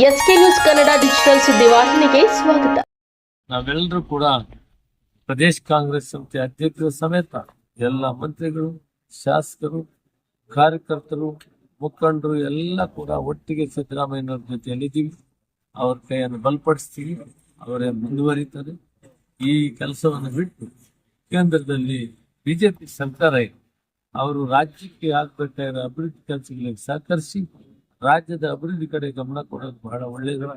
S K news Kannada digital ಸುದ್ದಿವಾಹಿನಿಗೆ ಸ್ವಾಗತ. ನಾವೆಲ್ಲರೂ ಕೂಡ ಪ್ರದೇಶ ಕಾಂಗ್ರೆಸ್ ಸಮಿತಿ ಅಧ್ಯಕ್ಷರ ಸಮೇತ ಎಲ್ಲ ಮಂತ್ರಿಗಳು, ಶಾಸಕರು, ಕಾರ್ಯಕರ್ತರು, ಮುಖಂಡರು ಎಲ್ಲ ಕೂಡ ಒಟ್ಟಿಗೆ ಸಿದ್ದರಾಮಯ್ಯನವ್ರ ಜೊತೆಯಲ್ಲಿದ್ದೀವಿ ಅವ್ರ ಕೈಯನ್ನು ಬಲಪಡಿಸ್ತೀವಿ. ಅವರೇ ಮುಂದುವರಿತಾರೆ. ಈ ಕೆಲಸವನ್ನು ಬಿಟ್ಟು ಕೇಂದ್ರದಲ್ಲಿ ಬಿಜೆಪಿ ಸರ್ಕಾರ ಇದೆ. ಅವರು ರಾಜ್ಯಕ್ಕೆ ಆಗ್ಬೇಕಾಗಿರೋ ಅಭಿವೃದ್ಧಿ ಕೆಲಸಗಳಿಗೆ ಸಹಕರಿಸಿ ರಾಜ್ಯದ ಅಭಿವೃದ್ಧಿ ಕಡೆ ಗಮನ ಕೊಡೋದು ಬಹಳ ಒಳ್ಳೆಯದು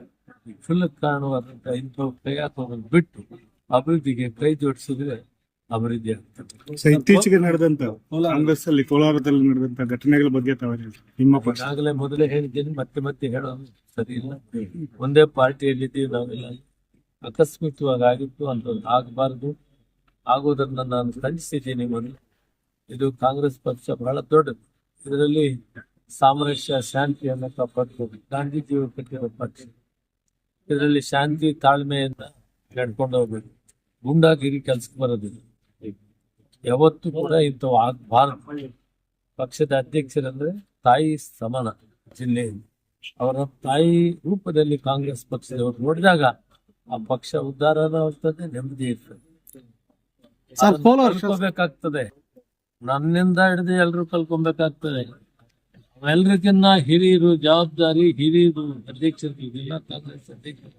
ಕ್ಷುಲ್ಲಕ್ ಕಾರಣವಾದಂತಹ ಇಂಥ ಪ್ರಯಾಸವನ್ನು ಬಿಟ್ಟು ಅಭಿವೃದ್ಧಿಗೆ ಕೈ ಜೋಡಿಸಿದ್ರೆ ಅಭಿವೃದ್ಧಿ ಆಗ್ತದೆ. ಇತ್ತೀಚೆಗೆ ನಡೆದಂತ ಕಾಂಗ್ರೆಸ್ ಅಲ್ಲಿ ಕೋಲಾರದಲ್ಲಿ ನಡೆದಂತ ಘಟನೆಗಳ ಬಗ್ಗೆ ನಿಮ್ಮ ಈಗಾಗಲೇ ಮೊದಲೇ ಹೇಳಿದ್ದೀನಿ ಮತ್ತೆ ಮತ್ತೆ ಹೇಳೋದು ಸರಿ ಇಲ್ಲ ಒಂದೇ ಪಾರ್ಟಿಯಲ್ಲಿದ್ದೀವಿ ನಾವೆಲ್ಲ. ಅಕಸ್ಮಿತವಾಗಿ ಆಗಿತ್ತು ಅಂತ ಆಗಬಾರದು. ಆಗೋದನ್ನ ನಾನು ಖಂಡಿಸಿದ್ದೀನಿ ಮೊದಲು. ಇದು ಕಾಂಗ್ರೆಸ್ ಪಕ್ಷ ಬಹಳ ದೊಡ್ಡದು. ಇದರಲ್ಲಿ ಸಾಮರಸ್ಯ ಶಾಂತಿಯನ್ನು ಕಾಪಾಡ್ಕೋಬೇಕು ಗಾಂಧೀಜಿಯವರು ಕಟ್ಟಿರೋ ಪಕ್ಷ. ಇದರಲ್ಲಿ ಶಾಂತಿ ತಾಳ್ಮೆಯಿಂದ ನಡ್ಕೊಂಡು ಹೋಗ್ಬೇಕು ಗುಂಡಾಗಿರಿ ಕೆಲ್ಸಕ್ಕೆ ಬರೋದಿಲ್ಲ. ಯಾವತ್ತೂ ಕೂಡ ಇಂಥವು ಆಗ್ಬಾರ ಪಕ್ಷದ ಅಧ್ಯಕ್ಷರಂದ್ರೆ ತಾಯಿ ಸಮಾನ ಜಿಲ್ಲೆಯಲ್ಲಿ. ಅವರ ತಾಯಿ ರೂಪದಲ್ಲಿ ಕಾಂಗ್ರೆಸ್ ಪಕ್ಷದವರು ನೋಡಿದಾಗ ಆ ಪಕ್ಷ ಉದ್ಧಾರನೂ ಆಗ್ತದೆ ನೆಮ್ಮದಿ ಇರ್ತದೆ. ಕಲ್ಕೋಬೇಕಾಗ್ತದೆ ನನ್ನಿಂದ ಹಿಡಿದು ಎಲ್ರು ಕಲ್ಕೊಬೇಕಾಗ್ತದೆ ಎಲ್ರಿಗಿನ್ನ ಹಿರಿಯರು ಜವಾಬ್ದಾರಿ ಹಿರಿಯರು ಅಧ್ಯಕ್ಷರು ಇದೆಲ್ಲ ಕಾಂಗ್ರೆಸ್ ಅಧ್ಯಕ್ಷರು.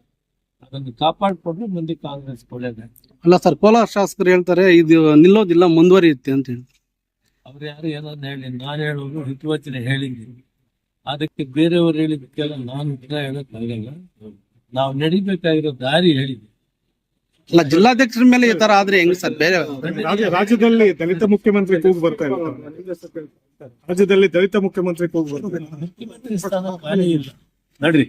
ಅದನ್ನು ಕಾಪಾಡಿಕೊಂಡು ಮುಂದೆ ಕಾಂಗ್ರೆಸ್ ಒಳ್ಳೇದಾಗ್ತದೆ ಅಲ್ಲ ಸರ್ ಕೋಲಾರ ಶಾಸಕರು ಹೇಳ್ತಾರೆ ಇದು ನಿಲ್ಲೋದಿಲ್ಲ ಮುಂದುವರಿಯುತ್ತೆ ಅಂತ ಹೇಳಿ. ಅವ್ರು ಯಾರು ಏನನ್ನ ಹೇಳಿ ನಾನು ಹೇಳೋದು ಹಿತವಚನೆ ಹೇಳಿದ್ದೀನಿ ಅದಕ್ಕೆ ಬೇರೆಯವರು ಹೇಳಿದ್ದಕ್ಕೆಲ್ಲ ನಾನು ಉತ್ತರ ಹೇಳೋಕ್ಕಾಗಲ್ಲ. ನಾವು ನಡಿಬೇಕಾಗಿರೋ ದಾರಿ ಹೇಳಿದ್ವಿ ಅಲ್ಲ ಜಿಲ್ಲಾಧ್ಯಕ್ಷರ ಮೇಲೆ ಈ ತರ ಆದ್ರೆ ಹೆಂಗ್ ಸರ್? ಬೇರೆ ರಾಜ್ಯ- ರಾಜ್ಯದಲ್ಲಿ ದಲಿತ ಮುಖ್ಯಮಂತ್ರಿ ಕೂಗ್ ಬರ್ತಾ ಇಲ್ಲ. ರಾಜ್ಯದಲ್ಲಿ ದಲಿತ ಮುಖ್ಯಮಂತ್ರಿ ಕೂಗ್ ಬರ್ತಾ ಇಲ್ಲ. ನಡ್ರಿ.